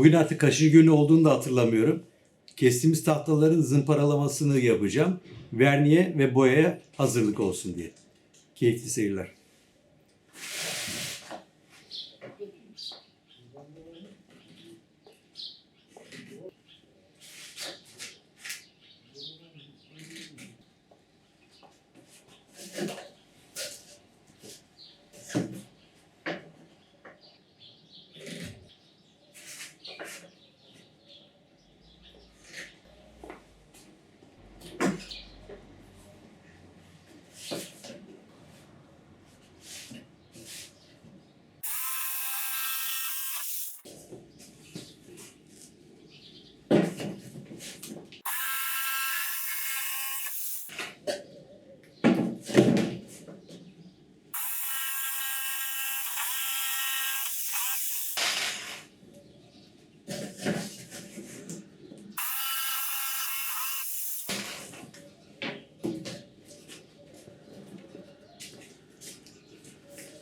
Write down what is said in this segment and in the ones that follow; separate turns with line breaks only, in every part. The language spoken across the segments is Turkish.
Bugün artık kaçıncı günü olduğunu da hatırlamıyorum. Kestiğimiz tahtaların zımparalamasını yapacağım. Verniye ve boyaya hazırlık olsun diye. Keyifli seyirler.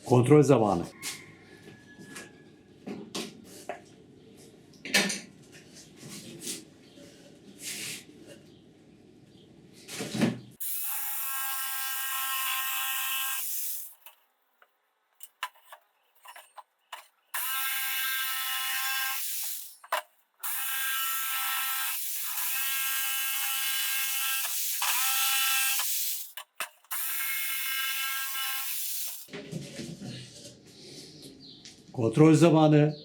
Kontrol zamanı. Kontrol zamanı.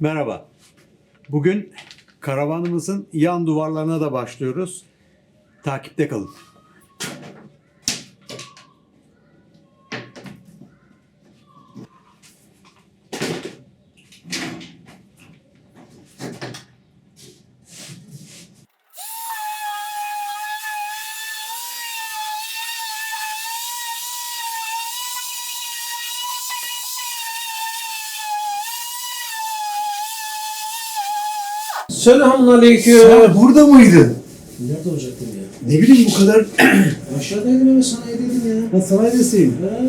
Merhaba. Bugün karavanımızın yan duvarlarına da başlıyoruz. Takipte kalın.
Selamun aleyküm.
Sen burada mıydın?
Nerede olacaktım ya?
Ne bileyim bu kadar...
Aşağıdaydım ama sanayideydim ya.
Ben sanayidesiyim.
Ha?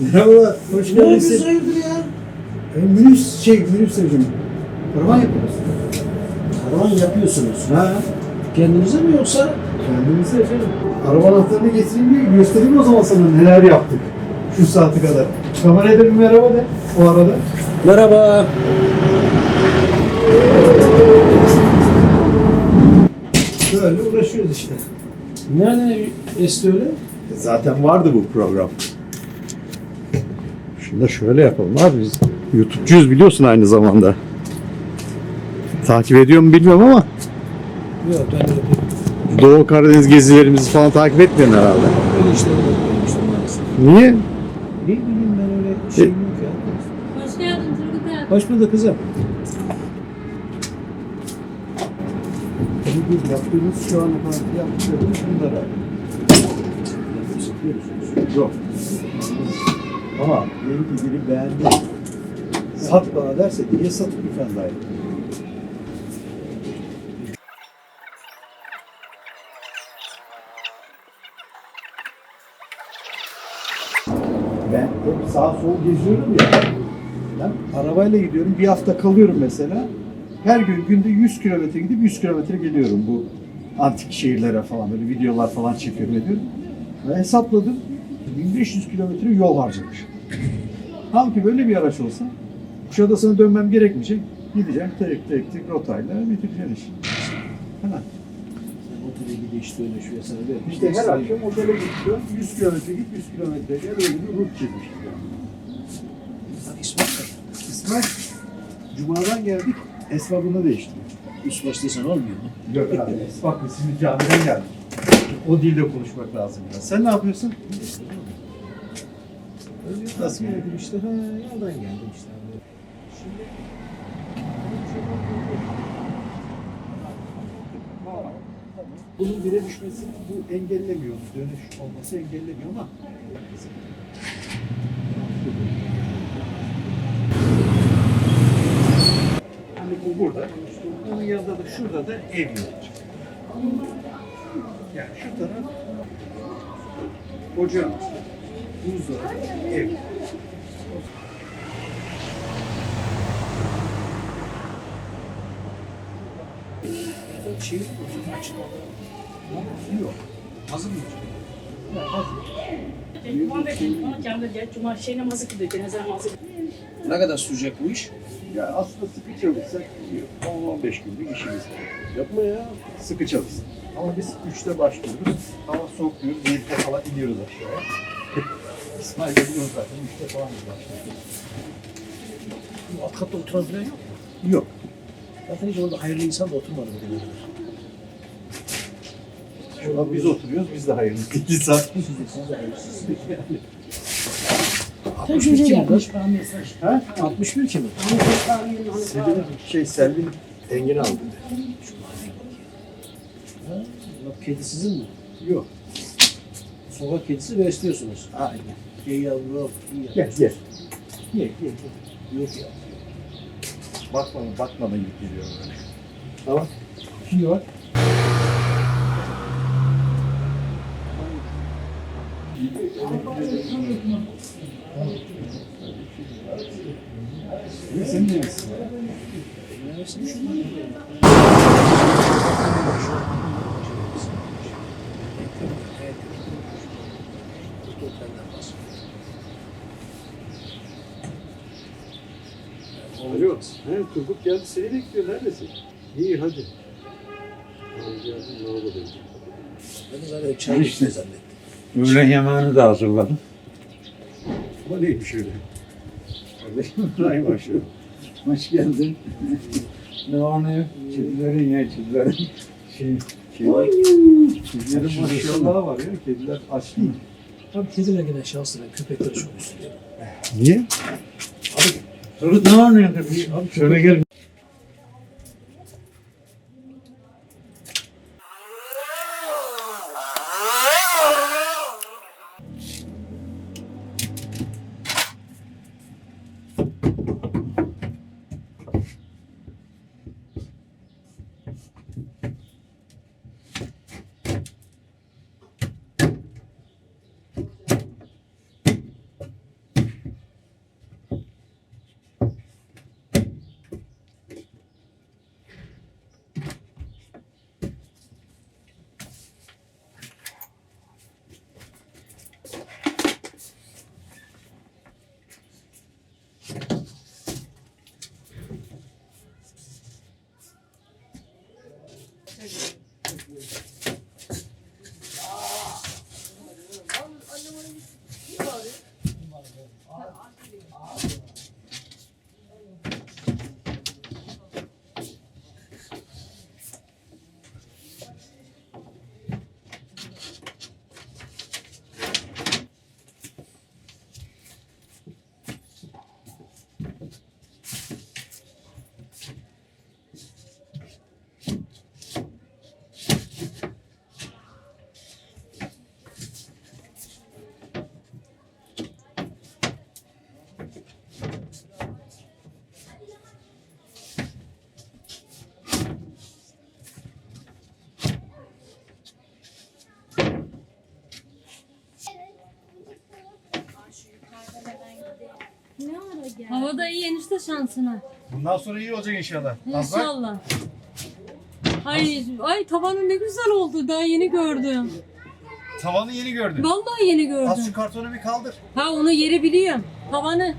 Merhaba, hoş
Ne yapıyorsun
geldin.
hayırdır ya?
E, minibüs, şey, minibüs seveceğim. Karavan yapıyoruz.
Karavan yapıyorsunuz.
Ha,
Kendinize mi yoksa?
kendimize efendim. Araba anahtarını getireyim diye göstereyim o zaman sana neler yaptık. Şu saate kadar. Kameraya da bir merhaba de o arada.
Merhaba.
Böyle uğraşıyoruz işte.
Nerede esti öyle?
Zaten vardı bu program. Şunu da şöyle yapalım abi biz. YouTube'cuyuz biliyorsun aynı zamanda. Takip ediyor mu bilmiyorum ama
Yok ben öyle pek
Doğu Karadeniz gezilerimizi falan takip etmiyorsun herhalde.
öyle yok benim işte maalesef.
Niye?
Ne bileyim ben öyle şeyim yok ya.
Hoş geldin Turgut abi.
Hoş bulduk kızım.
Biz yaptığımız şu ana kadar yaptıklarımız bunlara. Yok. Ama diyelim ki biri beğendi. Sat bana derse niye satıp bir tane? Ben hep sağ sol geziyorum ya. Ben arabayla gidiyorum. Bir hafta kalıyorum mesela. Her gün günde 100 kilometre gidip 100 kilometre geliyorum bu antik şehirlere falan böyle videolar falan çekiyorum ediyorum. Ve hesapladım 1500 kilometre yol harcamış. Halbuki böyle bir araç olsa Kuşadası'na dönmem gerekmeyecek. Gideceğim tek tek tek rotayla bitireceğim işi. Hemen.
Sen otele gidiyor işte öyle şu yasana ver.
İşte her akşam otele gidiyorum. 100 kilometre git 100 kilometre gel öyle bir rut çizmiş.
Bak İsmail.
İsmail Cuma'dan geldik. Esbabını değiştirdik.
Üst başlıysan olmuyor mu?
Yok abi. Esbab şimdi camiden geldik. O dilde konuşmak lazım biraz. Sen ne yapıyorsun? Nasıl
geldim işte. Ha, yoldan geldim işte.
Bunun bire düşmesi bu engellemiyor. Dönüş olması engellemiyor ama bu burada. Bunun yanında da şurada da ev olacak. Yani şu taraf ocağın, buzdolabı, ev.
Şey? Açık
Yok.
Hazır mı?
Cuma ve Cuma camide Cuma şey namazı kılıyor, cenaze namazı.
Ne kadar sürecek bu iş?
Ya aslında sıkı çalışsak 10-15 günlük işimiz var.
Yapma ya.
Sıkı çalışsak. Ama biz 3'te başlıyoruz. Hava soğuk diyoruz. 7'de falan iniyoruz aşağıya. İsmail de biliyor zaten 3'te falan başlıyoruz.
Bu alt katta oturan falan yok mu?
Yok.
Zaten hiç orada hayırlı insan da oturmadı bugüne kadar.
Şurada biz oturuyoruz. Biz de hayırlı. 2 saat.
Siz de hayırlısınız.
Sen
61
şöyle
kim
yapmış.
Ha?
61 kimi?
Selin, şey Selvin Engin aldı.
Kedi sizin mi?
Yok.
Sokak kedisi besliyorsunuz.
Aynen.
İyi yavrum. iyi
Gel gel.
Ye, ye, ye. Yok ya.
Bakmadan bakmadan geliyor böyle. Tamam. Şimdi bak. Ne sen de? Alo. He, Turgut geldi seni bekliyor. Neredesin? İyi hadi.
Ben de zaten çay içti zannettim.
Öğlen yemeğini de hazırladım.
Bu neymiş öyle? Kardeşim İbrahim aşağı. Hoş geldin.
Ne oluyor? Kedilerin ya kedilerin.
Şey, kedi, kedilerin maşallahı var ya. Kediler aç değil.
Tabii kediler gene şanslı. Köpekler çok üzülüyorum.
Niye?
Turgut ne oluyor? Abi şöyle gel.
İyi enişte şansına.
Bundan sonra iyi olacak inşallah.
İnşallah. Ay, ay tavanı ne güzel oldu. Daha yeni gördüm.
Tavanı yeni gördün.
Vallahi yeni
Az şu
gördüm.
kartonu bir kaldır.
Ha onu yeri biliyorum. Tavanı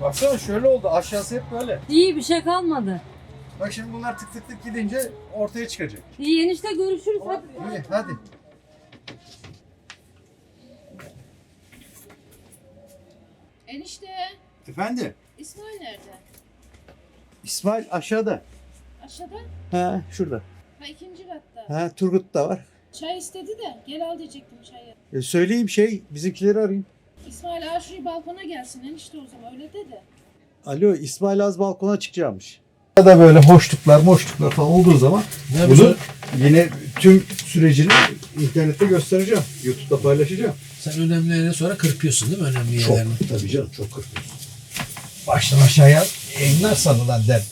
Baksana şöyle oldu. Aşağısı hep böyle.
iyi bir şey kalmadı.
Bak şimdi bunlar tık tık tık gidince ortaya çıkacak.
İyi enişte görüşürüz. Hadi.
İyi hadi.
Enişte,
Efendim?
İsmail nerede?
İsmail aşağıda.
Aşağıda.
Ha şurada.
Ha ikinci katta.
Ha Turgut da var.
Çay istedi de gel al diyecektim çayı.
E, söyleyeyim şey bizimkileri arayayım.
İsmail ağa şu balkona gelsin enişte o zaman öyle dedi.
Alo İsmail az balkona çıkacakmış. Ya da böyle hoşluklar moşluklar falan olduğu zaman bunu yine tüm sürecini internette göstereceğim. YouTube'da paylaşacağım.
Sen önemli yerleri sonra kırpıyorsun değil mi önemli
Çok
yerlerini?
tabii canım çok kırpıyorsun. Baştan aşağıya enler sanılan der.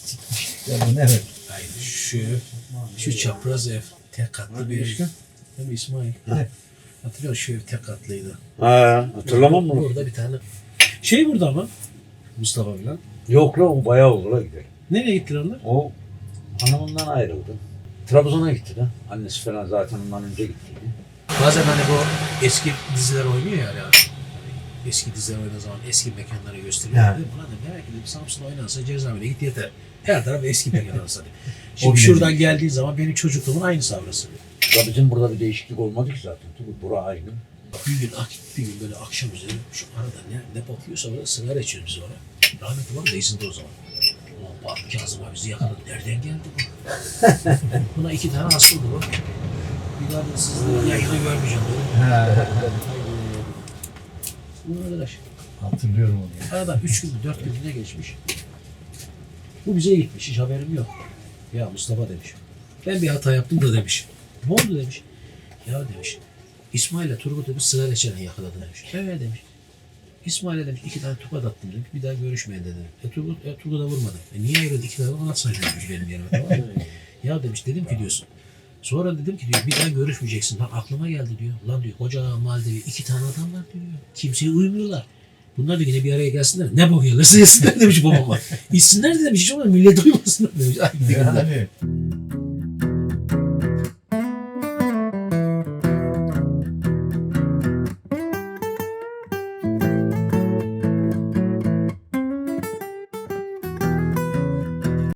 Ya bu ne öyle?
Hayır şu, şu çapraz ev tek katlı bir ev. Değil mi İsmail? Hatırlıyor musun şu ev tek katlıydı.
Ha, hatırlamam mı?
Burada bir tane. Şey burada ama Mustafa falan.
Yok lan o bayağı oldu la gidelim.
Nereye gittiler onlar?
O hanımından ayrıldı. Trabzon'a gitti de. Annesi falan zaten ondan önce gittiydi.
Bazen hani bu eski diziler oynuyor ya. yani. Eski diziler oynadığı zaman eski mekanları gösteriyor. Dedim, Ulan dedim, merak ettim Samsun oynansa cezaevine git yeter. Her taraf eski mekan.
O
Şimdi şuradan geldiği zaman benim çocukluğumun aynı savrası.
Ya bizim burada bir değişiklik olmadı ki zaten. Tabii bura aynı.
Bir gün, ak- bir gün böyle akşam üzeri şu arada ne, ne bakıyorsa böyle sigara içiyoruz biz oraya. Rahmetli var da izinde o zaman. Ulan bak Kazım abi bizi yakaladı. Nereden geldi bu? Buna iki tane asıldı bu. Bir daha da sizle yayını görmeyeceğim. Böyle. Bu arkadaş.
Hatırlıyorum onu.
Aradan üç gün mü dört gün mü ne geçmiş. Bu bize gitmiş. Hiç haberim yok. Ya Mustafa demiş. Ben bir hata yaptım da demiş. Ne oldu demiş. Ya demiş. İsmail'le Turgut demiş sigara içeren yakaladı demiş. Evet demiş. İsmail'e demiş iki tane tokat attım demiş. Bir daha görüşmeyin dedi. E Turgut, e, Turgut'a vurmadım. E niye öyle iki tane anlatsaydın demiş benim yerime tamam mı? ya demiş dedim ki diyorsun. Sonra dedim ki diyor bir daha görüşmeyeceksin. Lan aklıma geldi diyor. Lan diyor koca mahallede iki tane adam var diyor. Kimseye uymuyorlar. Bunlar da yine bir araya gelsinler. Ne bok yiyorlarsa yesinler demiş babama. İçsinler de demiş hiç olmadı millet duymasın demiş. Ay, bir günde.
Yani